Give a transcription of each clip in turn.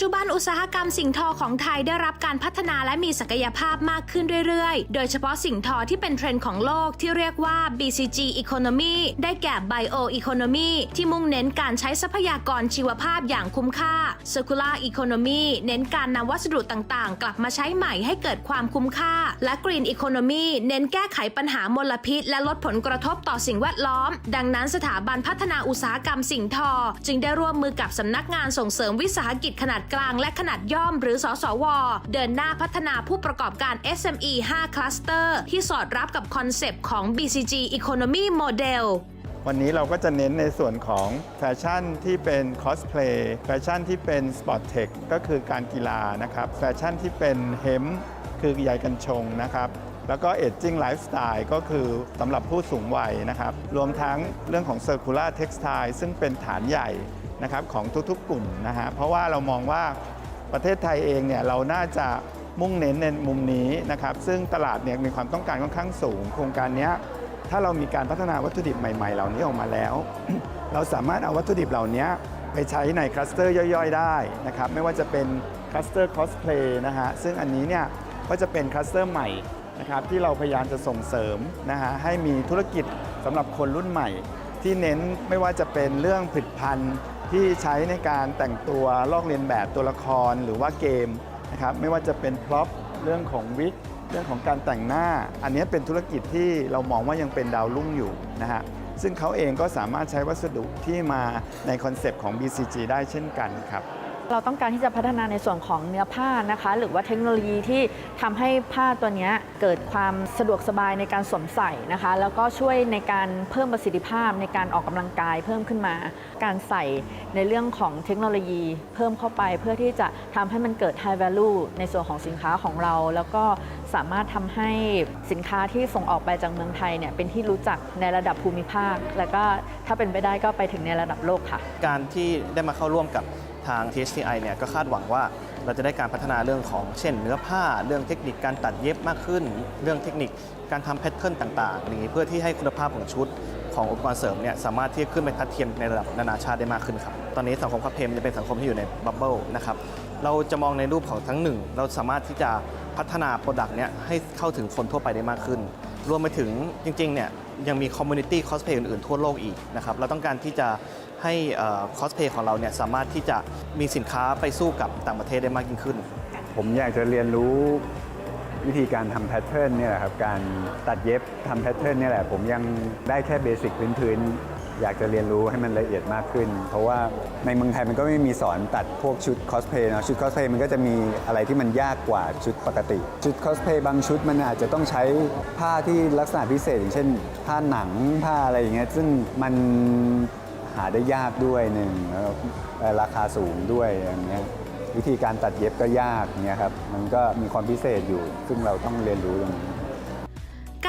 จจุบันอุตสาหกรรมสิ่งทอของไทยได้รับการพัฒนาและมีศักยภาพมากขึ้นเรื่อยๆ โดยเฉพาะสิ่งทอที่เป็นเทรนด์ของโลกที่เรียกว่า BCG Economy ได้แก่ Bio Economy ที่มุ่งเน้นการใช้ทรัพยากรชีวภาพอย่างคุ้มค่า Circular Economy เน้นการนำวัสดุต่างๆ กลับมาใช้ใหม่ให้เกิดความคุ้มค่า และ Green Economy เน้นแก้ไขปัญหามลพิษ และลดผลกระทบต่อสิ่งแวดล้อม ดังนั้นสถาบันพัฒนาอุตสาหกรรมสิ่งทอ จึงได้ร่วมมือกับสำนักงานส่งเสริมวิสาหกิจขนาดกลางและขนาดย่อมหรือสสว เดินหน้าพัฒนาผู้ประกอบการ SME 5 คลัสเตอร์ ที่สอดรับกับคอนเซปต์ของ BCG Economy Model วันนี้เราก็จะเน้นในส่วนของแฟชั่นที่เป็นคอสเพลย์แฟชั่นที่เป็นสปอร์ตเทคก็คือการกีฬานะครับแฟชั่นที่เป็นเฮมคือใยกัญชงนะครับแล้วก็เอจจิ้งไลฟ์สไตล์ก็คือสำหรับผู้สูงวัยนะครับ รวมทั้งเรื่องของ Circular Textile ซึ่งเป็นฐานใหญ่ นะครับของทุกๆกลุ่มนะฮะเพราะว่าเรามองว่าประเทศไทยเองเนี่ยเราน่าจะมุ่งเน้นในมุมนี้นะครับซึ่งตลาดเนี่ยมีความต้องการค่อนข้างสูง โครงการเนี้ยถ้าเรามีการพัฒนาวัตถุดิบใหม่ ๆ เหล่านี้ออกมาแล้ว เราสามารถเอาวัตถุดิบเหล่านี้ไปใช้ในคลัสเตอร์ย่อยๆ ได้นะครับไม่ว่าจะเป็นคลัสเตอร์คอสเพลย์นะฮะซึ่งอันนี้เนี่ยก็จะเป็นคลัสเตอร์ใหม่นะครับที่เราพยายามจะส่งเสริมนะฮะให้มีธุรกิจสำหรับคนรุ่นใหม่ ที่เน้นไม่ว่าจะเป็นเรื่องผลิตภัณฑ์ ที่ใช้ในการแต่งตัวลอกเลียนแบบตัวละครหรือว่าเกมนะครับไม่ว่าจะเป็นพร็อพเรื่องของวิกเรื่องของการแต่งหน้า อันนี้เป็นธุรกิจที่เรามองว่ายังเป็นดาวรุ่งอยู่นะฮะซึ่งเขาเองก็สามารถใช้วัสดุที่มาในคอนเซปต์ของ BCG ได้เช่นกันครับ เราต้องการที่จะพัฒนาในส่วนของเนื้อผ้านะคะ หรือว่าเทคโนโลยีที่ทำให้ผ้าตัวนี้เกิดความสะดวกสบายในการสวมใส่นะคะ แล้วก็ช่วยในการเพิ่มประสิทธิภาพในการออกกำลังกายเพิ่มขึ้นมา การใส่ในเรื่องของเทคโนโลยีเพิ่มเข้าไป เพื่อที่จะทำให้มันเกิด high value ในส่วนของสินค้าของเรา แล้วก็ สามารถทำให้สินค้าที่ส่งออกไปจากเมืองไทยเนี่ยเป็นที่รู้จักในระดับภูมิภาค แล้วก็ถ้าเป็นไปได้ก็ไปถึงในระดับโลกค่ะ การที่ได้มาเข้าร่วมกับทาง THCI เนี่ยก็คาดหวังว่าเราจะได้การพัฒนาเรื่องของเช่นเนื้อผ้า เรื่องเทคนิคการตัดเย็บมากขึ้น เรื่องเทคนิคการทำแพทเทิร์นต่างๆอย่างนี้เพื่อที่ให้คุณภาพของชุดของอุปกรณ์เสริมเนี่ยสามารถที่จะขึ้นไปทัดเทียมในระดับนานาชาติได้มากขึ้นครับ ตอนนี้สังคมคาเพมจะเป็นสังคมที่อยู่ในบับเบิลนะครับ เราจะมองในรูปของทั้งหนึ่ง เราสามารถที่จะ พัฒนาโปรดักต์เนี้ยให้เข้าถึงคนทั่วไปได้มากขึ้น รวมไปถึงจริงๆเนี่ยยังมีคอมมูนิตี้คอสเพย์อื่นๆทั่วโลกอีกนะครับเราต้องการที่จะให้คอสเพย์ของเราเนี่ยสามารถที่จะมีสินค้าไปสู้กับต่างประเทศได้มากยิ่งขึ้น ผมอยากจะเรียนรู้วิธีการทำแพทเทิร์นเนี่ยแหละครับการตัดเย็บทำแพทเทิร์นเนี่ยแหละผมยังได้แค่เบสิกพื้นๆ อยากจะเรียนรู้ให้มันละเอียดมากขึ้น เพราะว่าในเมืองไทยมันก็ไม่มีสอนตัดพวกชุดคอสเพย์เนาะชุดคอสเพย์มันก็จะมีอะไรที่มันยากกว่าชุดปกติ ชุดคอสเพย์บางชุดมันอาจจะต้องใช้ผ้าที่ลักษณะพิเศษ อย่างเช่น ผ้าหนังผ้าอะไรอย่างเงี้ยซึ่งมันหาได้ยากด้วยหนึ่งแล้วราคาสูงด้วยอย่างเงี้ยวิธีการตัดเย็บก็ยากเนี่ยครับมันก็มีความพิเศษอยู่ ซึ่งเราต้องเรียนรู้ตรงนี้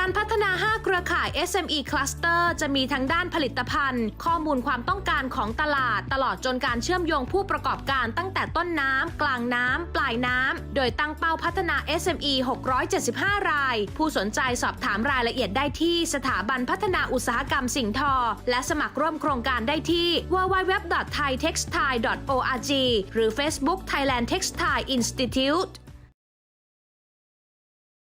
การพัฒนา 5 เครือข่าย SME Cluster จะมีทั้งด้านผลิตภัณฑ์ ข้อมูลความต้องการของตลาด ตลอดจนการเชื่อมโยงผู้ประกอบการตั้งแต่ต้นน้ำ กลางน้ำ ปลายน้ำ โดยตั้งเป้าพัฒนา SME 675 ราย ผู้สนใจสอบถามรายละเอียดได้ที่สถาบันพัฒนาอุตสาหกรรมสิ่งทอ และสมัครร่วมโครงการได้ที่ www.thaitextile.org หรือ Facebook Thailand Textile Institute